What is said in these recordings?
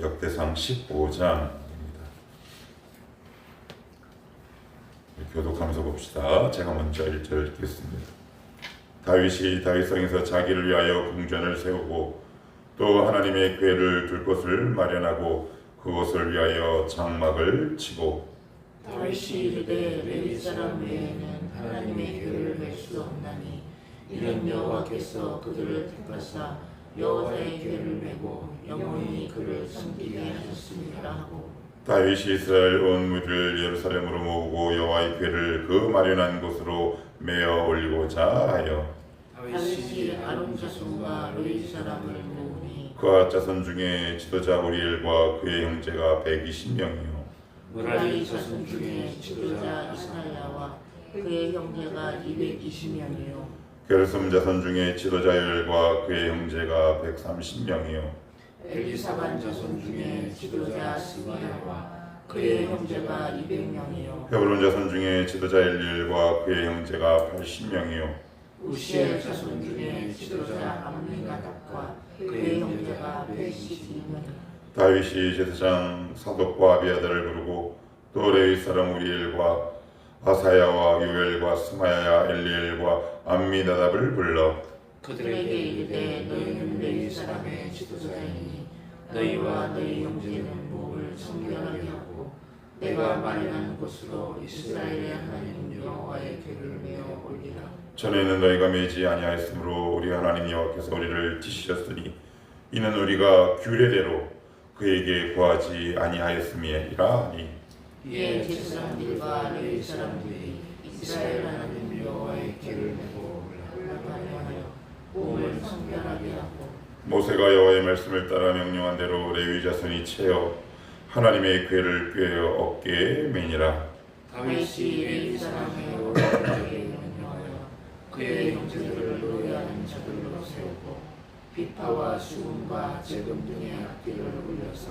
역대상 15장입니다. 교독하면서 봅시다. 제가 먼저 1절 읽겠습니다. 다윗이 다윗성에서 자기를 위하여 궁전을 세우고 또 하나님의 궤를 둘 곳을 마련하고 그곳을 위하여 장막을 치고 다윗이 이르되 레위 사람 외에는 하나님의 교를 뵐수 없나니 이는 여호와께서 그들을 택하사 여호와의 교를 메고 영원히 그를 섬기게 하셨습니다. 하고 다윗이 이스라엘 온 무리를 예루살렘으로 모으고 여호와의 궤를 그 마련한 곳으로 메어 올리고자 하여 다윗이 아론 자손과 레위 사람을 모으니 그와 자손 중에 지도자 우리엘과 그의 형제가 120명이요. 무라리 자손 중에 지도자 이스라엘과 그의 형제가 220명이요 게르솜 자손 중에 지도자 요엘과 그의 형제가 130명이요. 엘리사반 자손 중에 지도자 스미야와 그의 형제가 200명이요. 헤브론 자손 중에 지도자 엘리엘과 그의 형제가 80명이요. 우시엘 자손 중에 지도자 암미나답과 그의 형제가 112명이요. 다윗이 제사장 사독과 아비아다를 부르고 또 레위 사람 우리엘과 아사야와 요엘과 스마야야 엘리엘과 암미나답을 불러 그들에게 이르되 너희는 레위 사람의 지도자이니 너희와 너희 형제는 목을 성결하게 하고 내가 마련한 곳으로 이스라엘의 하나님 여호와의 궤를 메어 올리라. 전에는 너희가 매지 아니하였으므로 우리 하나님 여호와께서 우리를 지시셨으니 이는 우리가 규례대로 그에게 구하지 아니하였음이라 하니 이에 제사장들과 레위 사람들이 이스라엘 하나님 여호와의 궤를 메고 올라가려 하여 몸을 성결하게 하고 모세가 여호와의 말씀을 따라 명령한 대로 레위 자손이 채어 하나님의 궤를 꿰어 어깨에 매니라. 다윗이 레위 사람의 오라에게 명령하여 그의 형제들을 노예하는 자들로 세우고 비파와 수금과 재금 등의 악기를 울려서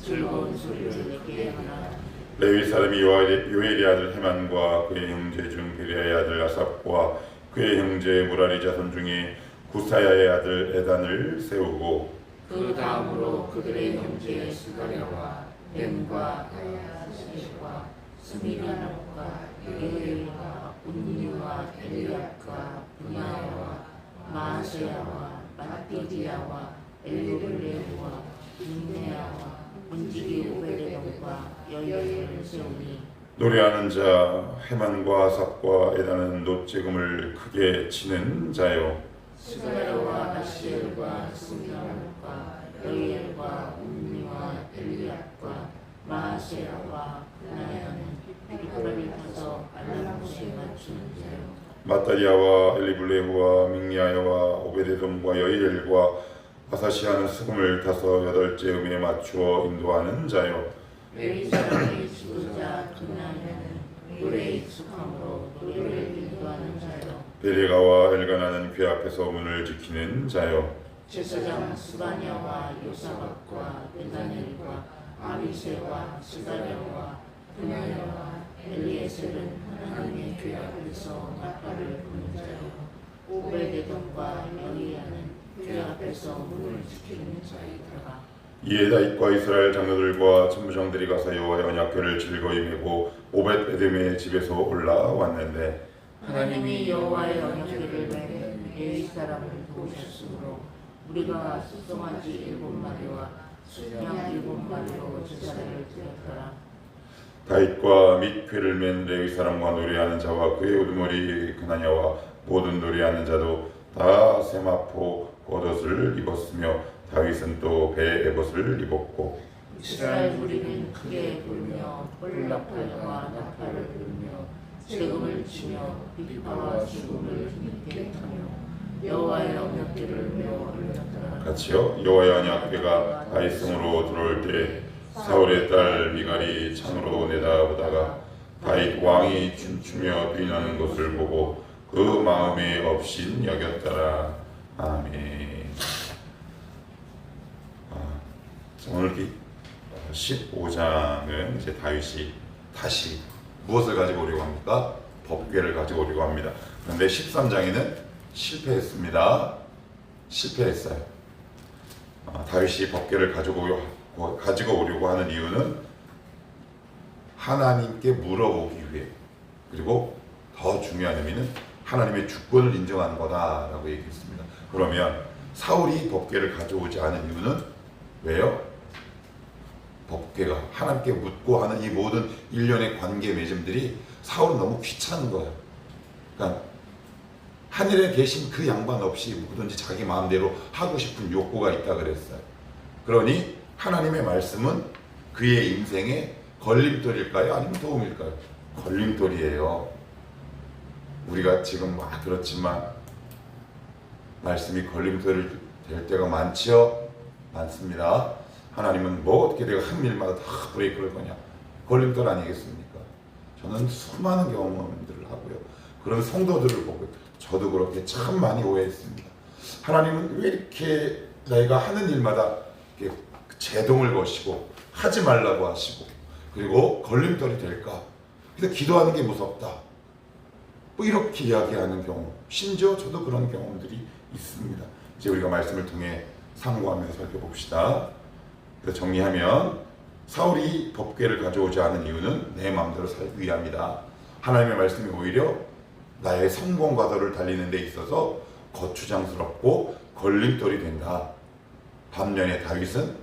즐거운 소리를 내게 하나 레위 사람이 요엘의 아들 헤만과 그의 형제 중 베리아의 아들 아삽과 그의 형제 무라리 자손 중에 구사야의 아들 에단을 세우고 그 다음으로 그들의 형제 스가랴와 벤과 다야스과 스미라노과 예엘과 운니와 엘리압과 분야와 마세야와 마띠디야와 엘리블레와 인네야와 문지기 오베데돔과 세우니. 노래하는 자 헤만과 아삽과 에단은 노재금을 크게 치는 자요. 스가랴와 아시엘과 스미라노과 여여엘과 운니와 엘리압과 타서 맞추는 자요. 마따리아와 엘리블레후와 믹리아야와 오베데돔과 여이엘과 아사시아는 수금을 타서 여덟째 음에 맞추어 인도하는 자요 사람의 지도자 그나냐는 노래에 익숙함으로 노래를 인도하는 자요. 베레가와 엘가나는 궤 앞에서 문을 지키는 자요. 제사장 스바냐와 요사박과 베다넬과 아비세와 스가랴와 분야야와 엘리에셀은 하나님의 궤 앞에서 나팔을 부는 자요. 오베데돔과 여리야는 궤 앞에서 문을 지키는 자이더라 이에 다윗과 이스라엘 장로들과 천부장들이 가서 여호와의 언약궤를 즐거이 메고 오벳 에돔의 집에서 올라왔는데 하나님이 여호와의 언약궤를 매는 레위 사람을 도우셨으므로 우리가 수송아지 일곱 마리와 순양 일곱 마리로 제사를 드렸더라. 다윗과 및 궤를 맨 레위 사람과 노래하는 자와 그의 우두머리 그나냐와 모든 노래하는 자도 다 세마포 겉옷을 입었으며 다윗은 또배 에봇을 입었고 이스라엘 무리는 크게 불며 뿔나팔과 나팔을 불며 세금을 치며 비파와 죽음을 힘있게 타며 여호와의 언약궤를 메어 올렸더라 같이요 여호와의 언약궤가 다윗성으로 들어올 때 사울의 딸 미갈이 창으로 내다보다가 다윗 왕이 춤추며 비나는 것을 보고 그 마음에 없인 여겼더라 아멘. 아, 자, 오늘 이 15장은 이제 다윗이 다시 무엇을 가지고 오려고 합니까? 법궤를 가지고 오려고 합니다. 그런데 13장에는 실패했습니다. 실패했어요. 어, 다윗이 법궤를 가지고 오- 가지고 오려고 하는 이유는 하나님께 물어보기 위해 그리고 더 중요한 의미는 하나님의 주권을 인정하는 거다라고 얘기했습니다. 그러면 사울이 법궤를 가져오지 않은 이유는 왜요? 법궤가 하나님께 묻고 하는 이 모든 일련의 관계 맺음들이 사울은 너무 귀찮은 거예요. 그러니까 하늘에 계신 그 양반 없이 뭐든지 자기 마음대로 하고 싶은 욕구가 있다 그랬어요. 그러니 하나님의 말씀은 그의 인생에 걸림돌일까요? 아니면 도움일까요? 걸림돌이에요. 우리가 지금 막 그렇지만 말씀이 걸림돌이 될 때가 많지요? 많습니다. 하나님은 뭐 어떻게 내가 한 일마다 다 브레이크를 거냐? 걸림돌 아니겠습니까? 저는 수많은 경험들을 하고요. 그런 성도들을 보고 저도 그렇게 참 많이 오해했습니다. 하나님은 왜 이렇게 내가 하는 일마다 이렇게 제동을 거시고 하지 말라고 하시고 그리고 걸림돌이 될까? 그래서 기도하는 게 무섭다. 뭐 이렇게 이야기하는 경우, 심지어 저도 그런 경험들이 있습니다. 이제 우리가 말씀을 통해 상고하면서 살펴봅시다. 정리하면 사울이 법궤를 가져오지 않은 이유는 내 마음대로 살기 위함이다. 하나님의 말씀이 오히려 나의 성공 과 도를 달리는 데 있어서 거추장스럽고 걸림돌이 된다. 반면에 다윗은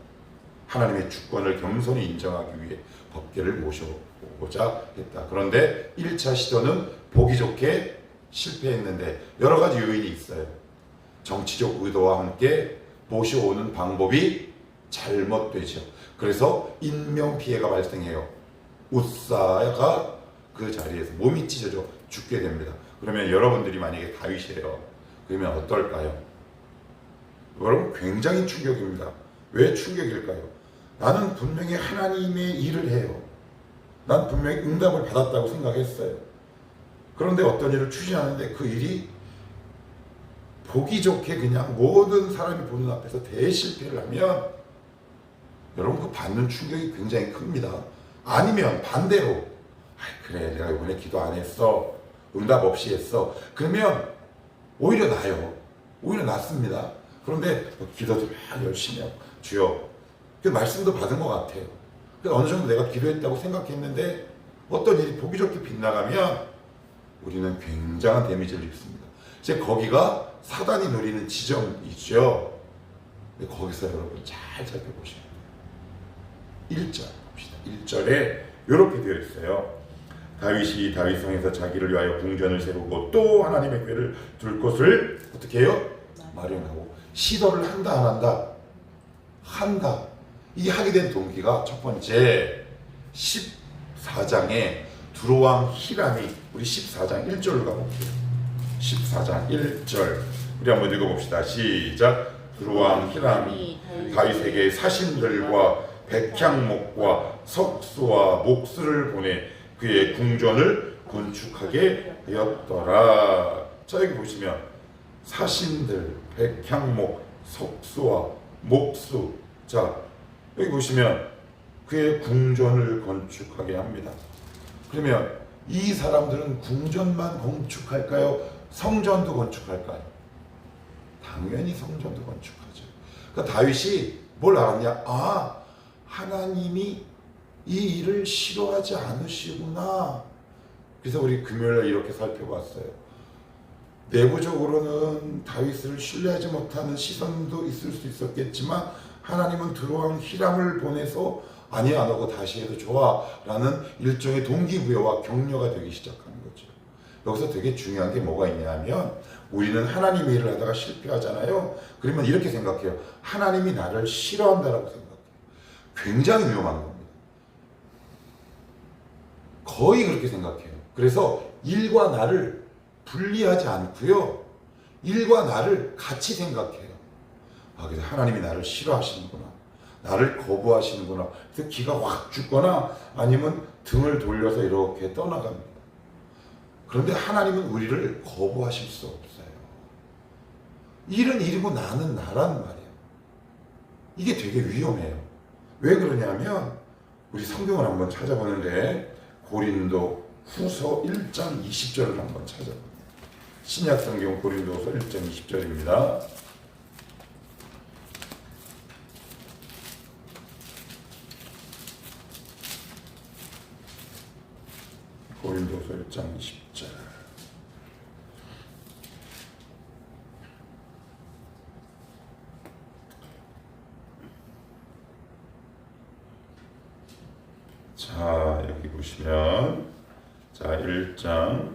하나님의 주권을 겸손히 인정하기 위해 법궤를 모셔보고자 했다. 그런데 1차 시도는 보기 좋게 실패했는데 여러 가지 요인이 있어요. 정치적 의도와 함께 모셔오는 방법이 잘못되죠. 그래서 인명 피해가 발생해요. 우사가 그 자리에서 몸이 찢어져 죽게 됩니다. 그러면 여러분들이 만약에 다윗이에요. 그러면 어떨까요? 여러분 굉장히 충격입니다. 왜 충격일까요? 나는 분명히 하나님의 일을 해요. 난 분명히 응답을 받았다고 생각했어요. 그런데 어떤 일을 추진하는데 그 일이 보기 좋게 그냥 모든 사람이 보는 앞에서 대실패를 하면 여러분 그 받는 충격이 굉장히 큽니다. 아니면 반대로 아이 그래 내가 이번에 기도 안 했어 응답 없이 했어 그러면 오히려 나요. 오히려 낫습니다. 그런데 뭐 기도도 막 열심히 하고 주여 그 말씀도 받은 것 같아요. 그 어느 정도 내가 기도했다고 생각했는데 어떤 일이 보기 좋게 빗나가면 우리는 굉장한 데미지를 입습니다. 이제 거기가 사단이 노리는 지점이죠. 거기서 여러분 잘 살펴보셔야 돼요. 1절 봅시다. 1절에 이렇게 되어 있어요. 다윗이 다윗성에서 자기를 위하여 궁전을 세우고 또 하나님의 궤를 둘 곳을 어떻게 해요? 마련하고 시도를 한다 안 한다? 한다. 이 하게 된 동기가 첫 번째 14장에 두로왕 히람이 우리 14장 1절로 가볼게요. 14장 1절 우리 한번 읽어봅시다. 시작. 두로왕 히람이 다윗에게 사신들과 백향목과 석수와 목수를 보내 그의 궁전을 건축하게 되었더라. 자 여기 보시면 사신들, 백향목, 석수와 목수. 자 여기 보시면 그의 궁전을 건축하게 합니다. 그러면 이 사람들은 궁전만 건축할까요? 성전도 건축할까요? 당연히 성전도 건축하죠. 그러니까 다윗이 뭘 알았냐? 아, 하나님이 이 일을 싫어하지 않으시구나. 그래서 우리 금요일에 이렇게 살펴봤어요. 내부적으로는 다윗을 신뢰하지 못하는 시선도 있을 수 있었겠지만 하나님은 드로왕 히람을 보내서 아니야 너고 다시 해도 좋아라는 일종의 동기부여와 격려가 되기 시작하는 거죠. 여기서 되게 중요한 게 뭐가 있냐면 우리는 하나님의 일을 하다가 실패하잖아요. 그러면 이렇게 생각해요. 하나님이 나를 싫어한다라고 생각해요. 굉장히 위험한 겁니다. 거의 그렇게 생각해요. 그래서 일과 나를 분리하지 않고요. 일과 나를 같이 생각해요. 아, 그래서 하나님이 나를 싫어하시는구나. 나를 거부하시는구나. 그래서 기가 확 죽거나 아니면 등을 돌려서 이렇게 떠나갑니다. 그런데 하나님은 우리를 거부하실 수 없어요. 일은 일이고 나는 나란 말이에요. 이게 되게 위험해요. 왜 그러냐면 우리 성경을 한번 찾아보는데 고린도 후서 1장 20절을 한번 찾아봅니다. 신약 성경 고린도서 1장 20절입니다. 고린도서 1장 20절. 자, 여기 보시면 자, 1장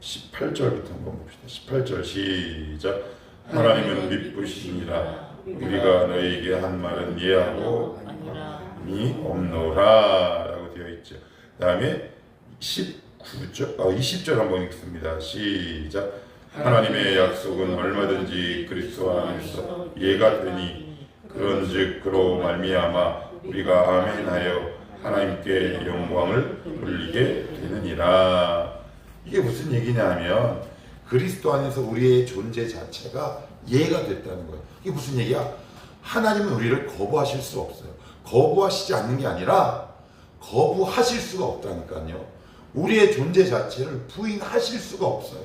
18절부터 한번 봅시다. 18절 시작. 하나님은 미쁘시니라 우리가 너희에게 한 말은 이해하고 아니라 이 없노라 라고 되어 있죠. 그다음에 19절, 어, 20절 한번 읽습니다. 시작. 하나님의 약속은 얼마든지 그리스도 안에서 이해가 되니 그런즉 그로 말미암아 우리가 아멘하여 하나님께 영광을 돌리게 되느니라. 이게 무슨 얘기냐면 그리스도 안에서 우리의 존재 자체가 이해가 됐다는 거예요. 이게 무슨 얘기야? 하나님은 우리를 거부하실 수 없어요. 거부하시지 않는 게 아니라 거부하실 수가 없다니까요. 우리의 존재 자체를 부인하실 수가 없어요.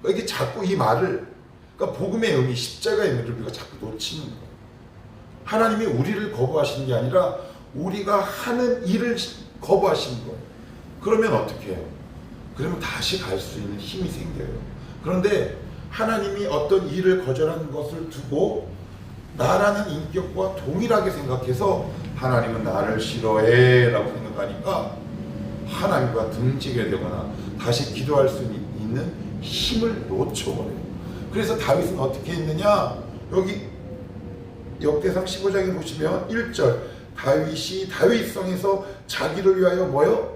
그러니까 이게 자꾸 이 말을 그러니까 복음의 의미, 십자가의 의미를 우리가 자꾸 놓치는 거예요. 하나님이 우리를 거부하시는 게 아니라 우리가 하는 일을 거부하시는 거예요. 그러면 어떻게 해요? 그러면 다시 갈 수 있는 힘이 생겨요. 그런데 하나님이 어떤 일을 거절하는 것을 두고 나라는 인격과 동일하게 생각해서 하나님은 나를 싫어해 라고 생각하니까 하나님과 등지게 되거나 다시 기도할 수 있는 힘을 놓쳐버려요. 그래서 다윗은 어떻게 했느냐? 여기 역대상 15장에 보시면 1절 다윗이 다윗성에서 자기를 위하여 뭐요?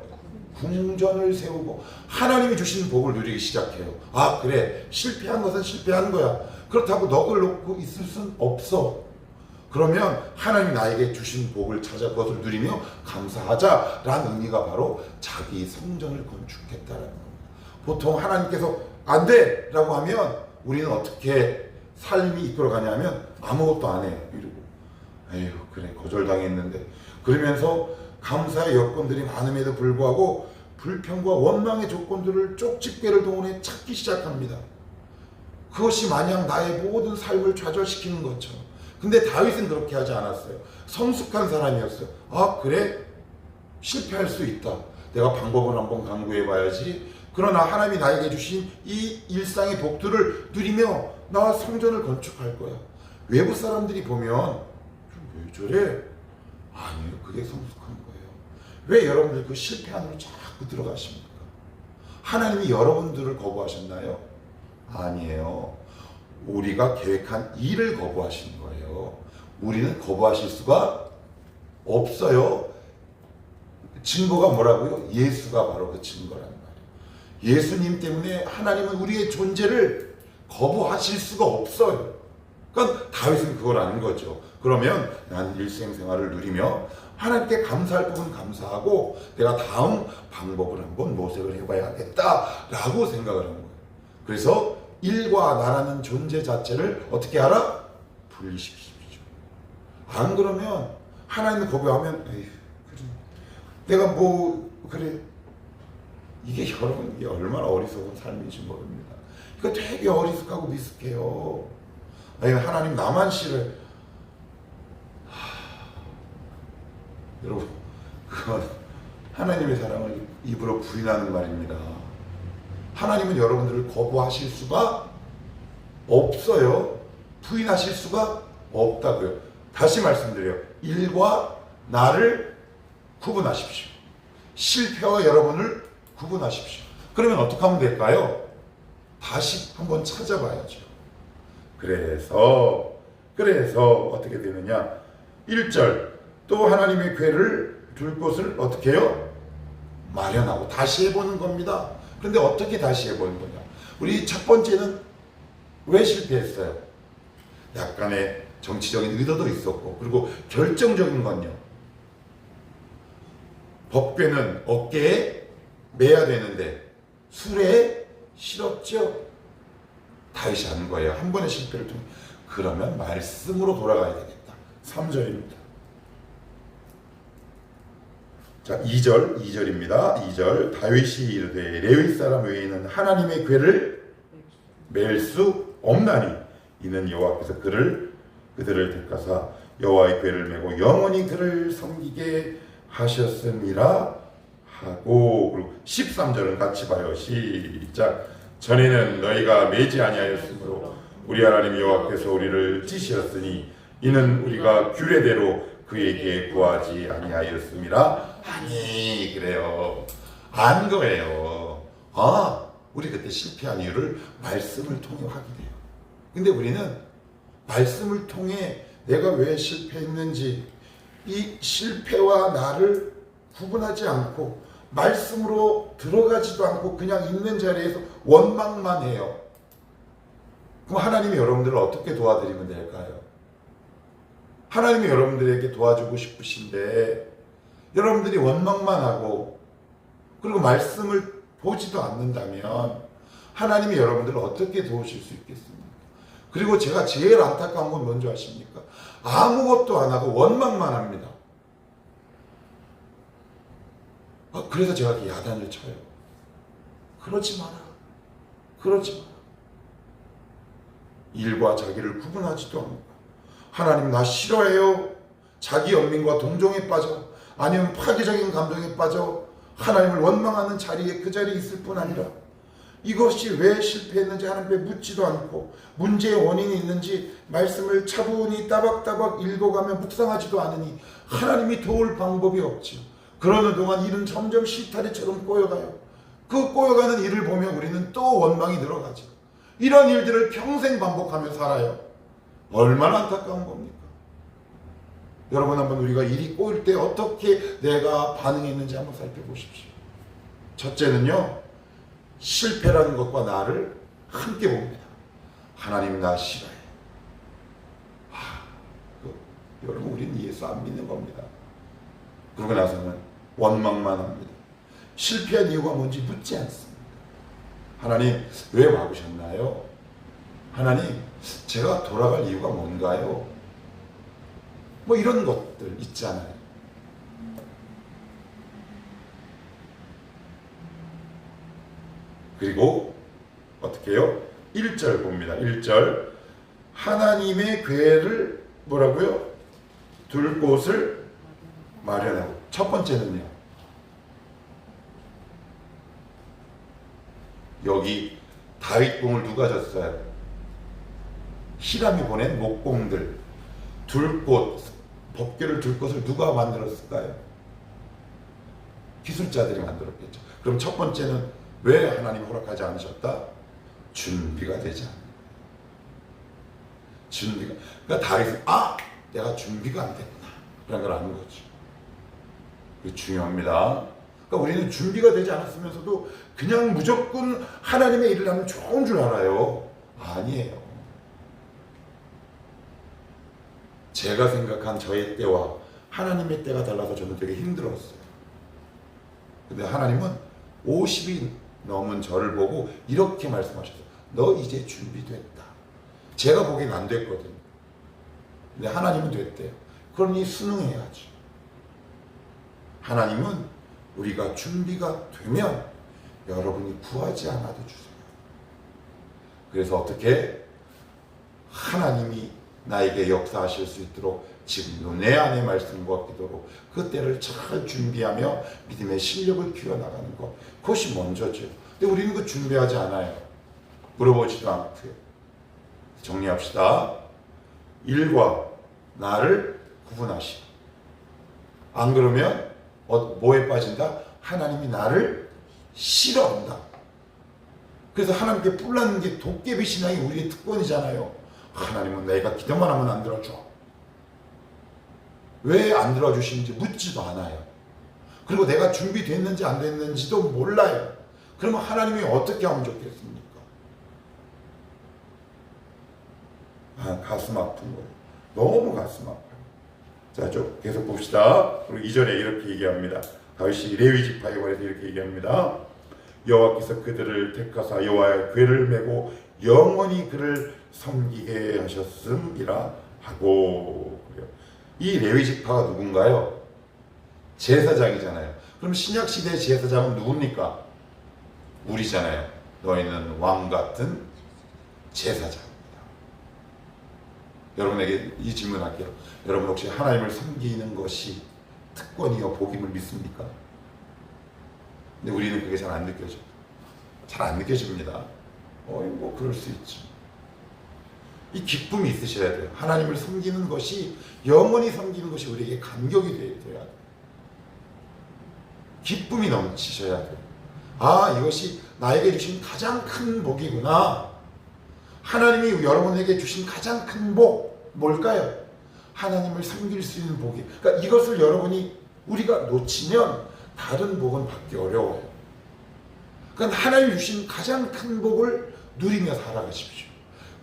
궁전을 세우고 하나님이 주신 복을 누리기 시작해요. 아 그래 실패한 것은 실패한 거야. 그렇다고 넋을 놓고 있을 순 없어. 그러면 하나님 나에게 주신 복을 찾아 그것을 누리며 감사하자라는 의미가 바로 자기 성전을 건축했다라는 겁니다. 보통 하나님께서 안 돼라고 하면 우리는 어떻게 삶이 이끌어 가냐면 아무것도 안 해요. 이러고 에휴 그래 거절당했는데 그러면서 감사의 여건들이 많음에도 불구하고 불평과 원망의 조건들을 쪽집게를 동원해 찾기 시작합니다. 그것이 마냥 나의 모든 삶을 좌절시키는 것처럼. 근데 다윗은 그렇게 하지 않았어요. 성숙한 사람이었어요. 아 그래? 실패할 수 있다. 내가 방법을 한번 강구해 봐야지. 그러나 하나님이 나에게 주신 이 일상의 복들을 누리며 나 성전을 건축할 거야. 외부 사람들이 보면 왜 저래? 아니요, 그게 성숙한 거예요. 왜 여러분들 그 실패 안으로 자꾸 들어가십니까? 하나님이 여러분들을 거부하셨나요? 아니에요. 우리가 계획한 일을 거부하신 거예요. 우리는 거부하실 수가 없어요. 증거가 뭐라고요? 예수가 바로 그 증거란 말이에요. 예수님 때문에 하나님은 우리의 존재를 거부하실 수가 없어요. 그러니까 다윗은 그걸 아는 거죠. 그러면 난 일생 생활을 누리며 하나님께 감사할 부분 감사하고 내가 다음 방법을 한번 모색을 해봐야겠다라고 생각을 한 거예요. 그래서 일과 나라는 존재 자체를 어떻게 알아? 분리시키십시오. 안 그러면 하나님을 거부하면 에휴, 그래. 내가 뭐 그래 이게 여러분 이게 얼마나 어리석은 삶인지 모릅니다. 이거 되게 어리석하고 미숙해요. 아니 하나님 나만 싫어. 여러분 그건 하나님의 사랑을 입으로 부인하는 말입니다. 하나님은 여러분들을 거부하실 수가 없어요. 부인하실 수가 없다고요. 다시 말씀드려요. 일과 나를 구분하십시오. 실패와 여러분을 구분하십시오. 그러면 어떻게 하면 될까요? 다시 한번 찾아봐야죠. 그래서 그래서 어떻게 되느냐? 1절 또 하나님의 괴를 둘 곳을 어떻게 해요? 마련하고 다시 해보는 겁니다. 그런데 어떻게 다시 해보는 거냐? 우리 첫 번째는 왜 실패했어요? 약간의 정치적인 의도도 있었고 그리고 결정적인 건요. 법궤는 어깨에 매야 되는데 술에 실었죠. 다윗이 하는 거예요. 한 번의 실패를 통해. 그러면 말씀으로 돌아가야 되겠다. 3절입니다. 자, 2절, 2절입니다. 2절. 다윗이 이르되 레위 사람 외에는 하나님의 괴를 맬 수 없나니 이는 여호와께서 그를 그들을 택하사 여호와의 괴를 메고 영원히 그를 섬기게 하셨음이라 하고 그리고 13절은 같이 봐요. 시작. 전에는 너희가 매지 아니하였으므로 우리 하나님 여호와께서 우리를 찌시었으니 이는 우리가 규례대로 그에게 구하지 아니하였음이라 아니 그래요. 안 거예요. 아 우리 그때 실패한 이유를 말씀을 통해 확인해요. 근데 우리는 말씀을 통해 내가 왜 실패했는지 이 실패와 나를 구분하지 않고 말씀으로 들어가지도 않고 그냥 있는 자리에서 원망만 해요. 그럼 하나님이 여러분들을 어떻게 도와드리면 될까요? 하나님이 여러분들에게 도와주고 싶으신데 여러분들이 원망만 하고 그리고 말씀을 보지도 않는다면 하나님이 여러분들을 어떻게 도우실 수 있겠습니까? 그리고 제가 제일 안타까운 건 뭔지 아십니까? 아무것도 안 하고 원망만 합니다. 아, 그래서 제가 야단을 쳐요. 그러지 마라. 그러지 마라. 일과 자기를 구분하지도 않고 하나님 나 싫어해요. 자기 연민과 동정에 빠져 아니면 파괴적인 감정에 빠져 하나님을 원망하는 자리에 그 자리에 있을 뿐 아니라 이것이 왜 실패했는지 하나님께 묻지도 않고 문제의 원인이 있는지 말씀을 차분히 따박따박 읽어가며 묵상하지도 않으니 하나님이 도울 방법이 없지요. 그러는 동안 일은 점점 시타리처럼 꼬여가요. 그 꼬여가는 일을 보면 우리는 또 원망이 늘어가죠. 이런 일들을 평생 반복하며 살아요. 얼마나 안타까운 겁니까? 여러분 한번 우리가 일이 꼬일 때 어떻게 내가 반응했는지 한번 살펴보십시오. 첫째는요. 실패라는 것과 나를 함께 봅니다. 하나님 나 싫어해. 아, 그, 여러분 우리는 예수 안 믿는 겁니다. 그러고 나서는 원망만 합니다. 실패한 이유가 뭔지 묻지 않습니다. 하나님 왜 와보셨나요? 하나님 제가 돌아갈 이유가 뭔가요? 뭐 이런 것들 있잖아요. 그리고 어떻게 해요? 1절 봅니다. 1절 하나님의 괴를 뭐라고요? 둘 곳을 마련하고 첫 번째는요. 여기 다윗 궁을 누가 졌어요? 히람이 보낸 목공들 둘 곳, 법궤를 둘 곳을 누가 만들었을까요? 기술자들이 만들었겠죠. 그럼 첫 번째는 왜 하나님 허락하지 않으셨다? 준비가 되지 않는 거예요. 준비가. 그러니까 다윗은 아, 내가 준비가 안 됐구나. 그런 걸 아는 거죠. 중요합니다. 그러니까 우리는 준비가 되지 않았으면서도 그냥 무조건 하나님의 일을 하면 좋은 줄 알아요. 아니에요. 제가 생각한 저의 때와 하나님의 때가 달라서 저는 되게 힘들었어요. 근데 하나님은 50이 넘은 저를 보고 이렇게 말씀하셨어요. 너 이제 준비됐다. 제가 보기엔 안 됐거든요. 근데 하나님은 됐대요. 그러니 순응해야지. 하나님은 우리가 준비가 되면 여러분이 구하지 않아도 주세요. 그래서 어떻게 하나님이 나에게 역사하실 수 있도록 지금도 내 안에 말씀과 기도로 그 때를 잘 준비하며 믿음의 실력을 키워나가는 것 그것이 먼저죠. 근데 우리는 그 준비하지 않아요. 물어보지도 않고요. 정리합시다. 일과 나를 구분하시. 안 그러면 어, 뭐에 빠진다? 하나님이 나를 싫어한다. 그래서 하나님께 뿔나는 게 도깨비 신앙이 우리의 특권이잖아요. 하나님은 내가 기도만 하면 안 들어줘. 왜 안 들어주시는지 묻지도 않아요. 그리고 내가 준비됐는지 안 됐는지도 몰라요. 그러면 하나님이 어떻게 하면 좋겠습니까? 아, 가슴 아픈 거예요. 너무 가슴 아파요. 자, 좀 계속 봅시다. 그리고 이전에 이렇게 얘기합니다. 다윗이 레위 지파에 관해서 이렇게 얘기합니다. 여호와께서 그들을 택하사 여호와의 궤를 메고 영원히 그를 섬기게 하셨음이라 하고. 이 레위 지파가 누군가요? 제사장이잖아요. 그럼 신약 시대 제사장은 누굽니까? 우리잖아요. 너희는 왕 같은 제사장입니다. 여러분에게 이 질문할게요. 여러분 혹시 하나님을 섬기는 것이 특권이요 복임을 믿습니까? 근데 우리는 그게 잘 안 느껴져. 잘 안 느껴집니다. 어, 뭐 그럴 수 있죠. 이 기쁨이 있으셔야 돼요. 하나님을 섬기는 것이 영원히 섬기는 것이 우리에게 감격이 돼- 돼야 돼요. 기쁨이 넘치셔야 돼요. 아, 이것이 나에게 주신 가장 큰 복이구나. 하나님이 여러분에게 주신 가장 큰 복, 뭘까요? 하나님을 섬길 수 있는 복이. 그러니까 이것을 여러분이 우리가 놓치면 다른 복은 받기 어려워요. 그러니까 하나님 주신 가장 큰 복을 누리며 살아가십시오.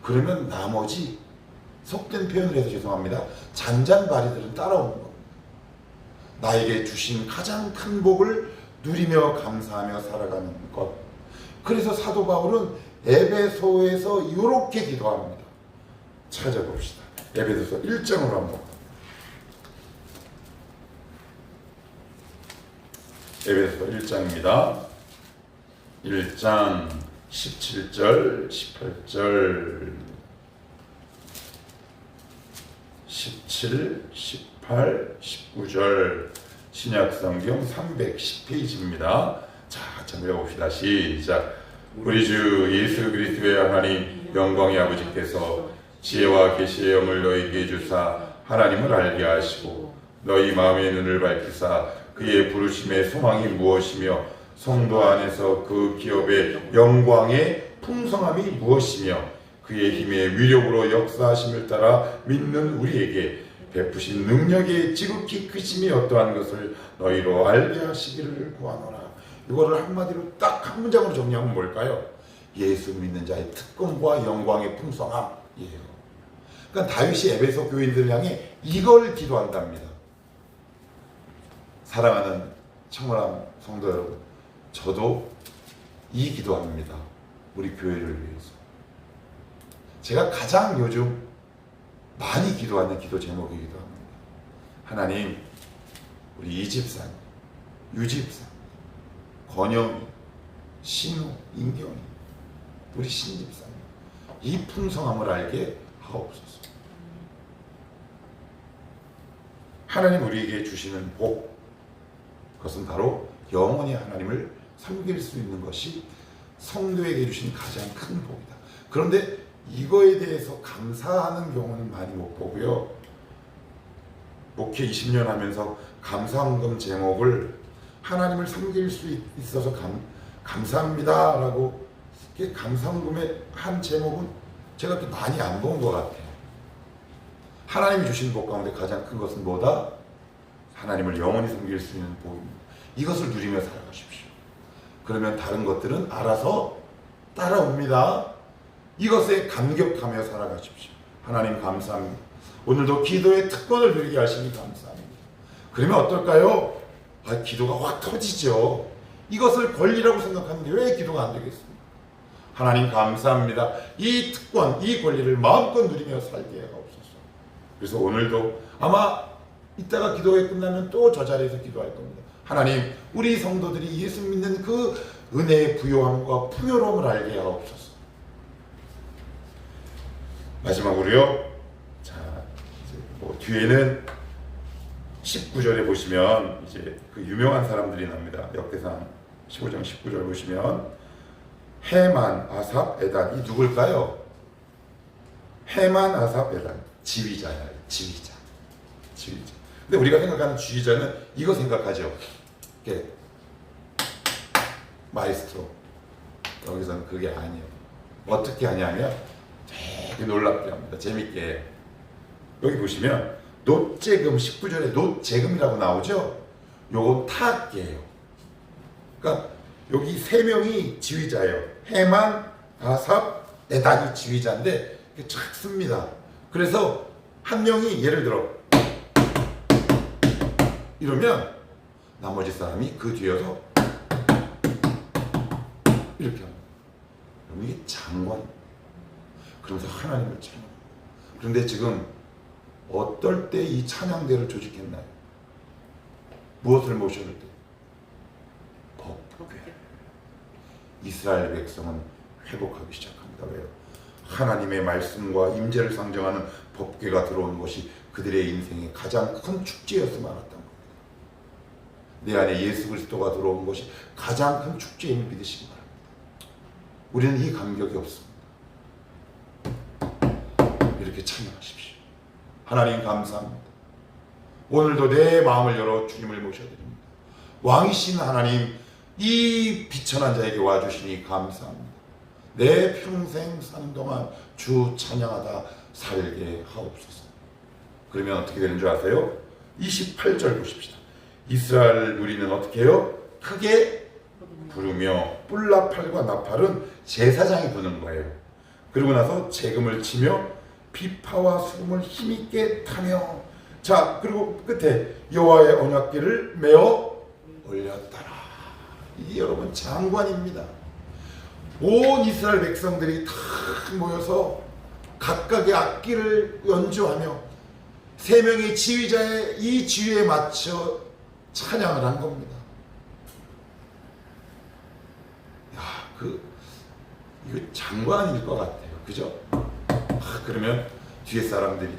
그러면 나머지 속된 표현을 해서 죄송합니다. 잔잔바리들은 따라오는 겁니다. 나에게 주신 가장 큰 복을 누리며 감사하며 살아가는 것. 그래서 사도 바울은 에베소에서 이렇게 기도합니다. 찾아봅시다. 에베소서 1장으로 한번. 에베소 1장입니다. 1장 17절, 18절, 17, 18, 19절 신약 성경 310페이지입니다. 자, 한번 읽어봅시다. 시작. 우리 주 예수 그리스도의 하나님 영광의 아버지께서 지혜와 계시의 영을 너희에게 주사 하나님을 알게 하시고 너희 마음의 눈을 밝히사 그의 부르심의 소망이 무엇이며 성도 안에서 그 기업의 영광의 풍성함이 무엇이며 그의 힘의 위력으로 역사하심을 따라 믿는 우리에게 베푸신 능력의 지극히 크심이 어떠한 것을 너희로 알게 하시기를 구하노라. 이거를 한마디로 딱 한 문장으로 정리하면 뭘까요? 예수 믿는 자의 특권과 영광의 풍성함이에요. 그러니까 다윗이 에베소 교인들을 향해 이걸 기도한답니다. 사랑하는 청월함 성도 여러분, 저도 이 기도합니다. 우리 교회를 위해서. 제가 가장 요즘 많이 기도하는 기도 제목이기도 합니다. 하나님, 우리 이집사님, 유집사님, 권영이, 신우, 인경이, 우리 신집사님, 이 풍성함을 알게 하옵소서. 하나님 우리에게 주시는 복, 그것은 바로 영원히 하나님을 섬길 수 있는 것이 성도에게 주신 가장 큰 복이다. 그런데 이거에 대해서 감사하는 경우는 많이 못 보고요. 목회 20년 하면서 감사헌금 제목을 하나님을 섬길 수 있- 있어서 감, 감사합니다라고 감사헌금의 한 제목은 제가 또 많이 안 본 것 같아요. 하나님이 주신 복 가운데 가장 큰 것은 뭐다? 하나님을 영원히 섬길 수 있는 복입니다. 이것을 누리며 살아가십시오. 그러면 다른 것들은 알아서 따라옵니다. 이것에 감격하며 살아가십시오. 하나님 감사합니다. 오늘도 기도의 특권을 누리게 하시니 감사합니다. 그러면 어떨까요? 아, 기도가 확 터지죠. 이것을 권리라고 생각하는데 왜 기도가 안 되겠습니까? 하나님 감사합니다. 이 특권, 이 권리를 마음껏 누리며 살게 하옵소서. 그래서 오늘도 아마 이따가 기도가 끝나면 또 저 자리에서 기도할 겁니다. 하나님, 우리 성도들이 예수 믿는 그 은혜의 부요함과 풍요로움을 알게 하옵소서. 마지막으로요. 자, 이제 뭐 뒤에는 19절에 보시면 이제 그 유명한 사람들이 납니다. 역대상 15장 19절 보시면 해만, 아삽, 에단 이 누굴까요? 해만, 아삽, 에단 지휘자야, 지휘자, 지휘자. 근데 우리가 생각하는 지휘자는 이거 생각하죠. 이게 마이스트로. 여기서는 그게 아니에요. 어떻게 하냐면 되게 놀랍게 합니다. 재밌게. 여기 보시면 노재금 19절에 노재금이라고 나오죠. 요건 타악기예요. 그러니까 여기 세 명이 지휘자예요. 해만, 아삽, 에단이 지휘자인데 이게 작습니다. 그래서 한 명이 예를 들어 이러면 나머지 사람이 그 뒤에서 이렇게 합니다. 그럼 이게 장관. 그러면서 하나님을 찬양. 그런데 지금 어떨 때 이 찬양대를 조직했나요? 무엇을 모셔올 때? 법궤. 이스라엘 백성은 회복하기 시작합니다. 왜요? 하나님의 말씀과 임재를 상정하는 법궤가 들어온 것이 그들의 인생의 가장 큰 축제였으면 알았던 겁니다. 내 안에 예수 그리스도가 들어온 것이 가장 큰 축제임을 믿으시기 바랍니다. 우리는 이 감격이 없습니다. 이렇게 찬양하십시오. 하나님 감사합니다. 오늘도 내 마음을 열어 주님을 모셔드립니다. 왕이신 하나님, 이 비천한 자에게 와주시니 감사합니다. 내 평생 사는 동안 주 찬양하다 살게 하옵소서. 그러면 어떻게 되는 줄 아세요? 28절 보십시다. 이스라엘 무리는 어떻게 해요? 크게 부르며 뿔나팔과 나팔은 제사장이 부는 거예요. 그리고 나서 재금을 치며 비파와 수금을 힘있게 타며 자 그리고 끝에 여호와의 언약궤를 메어 올렸더라. 이게 여러분 장관입니다. 온 이스라엘 백성들이 다 모여서 각각의 악기를 연주하며 세 명의 지휘자의 이 지휘에 맞춰 찬양을 한 겁니다. 야, 그 이거 장관일 것 같아요. 그죠? 아, 그러면 뒤에 사람들이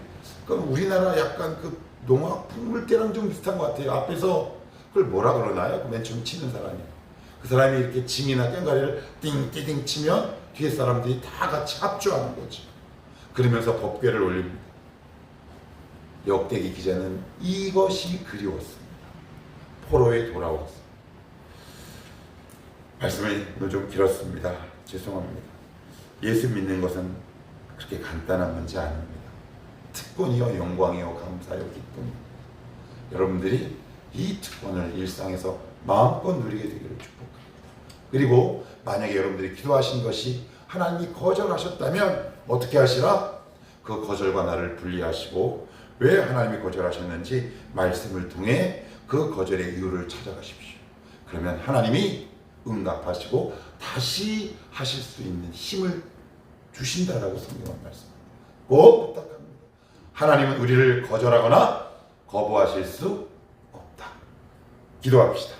그럼 우리나라 약간 그 농악 풍물대랑 좀 비슷한 것 같아요. 앞에서 그걸 뭐라 그러나요? 그맨 처음 치는 사람이. 그 사람이 이렇게 징이나 깽가리를 띵띵띵 치면 뒤에 사람들이 다 같이 합주하는 거죠. 그러면서 법궤를 올립니다. 역대기 기자는 이것이 그리웠습니다. 포로에 돌아왔습니다. 말씀이 좀 길었습니다. 죄송합니다. 예수 믿는 것은 그렇게 간단한 문제 아닙니다. 특권이요, 영광이요, 감사요, 기쁨. 여러분들이 이 특권을 일상에서 마음껏 누리게 되기를 축복합니다. 그리고 만약에 여러분들이 기도하신 것이 하나님이 거절하셨다면 어떻게 하시라? 그 거절과 나를 분리하시고 왜 하나님이 거절하셨는지 말씀을 통해 그 거절의 이유를 찾아가십시오. 그러면 하나님이 응답하시고 다시 하실 수 있는 힘을 주신다라고 성경은 말씀합니다. 꼭 부탁합니다. 하나님은 우리를 거절하거나 거부하실 수 없다. 기도합시다.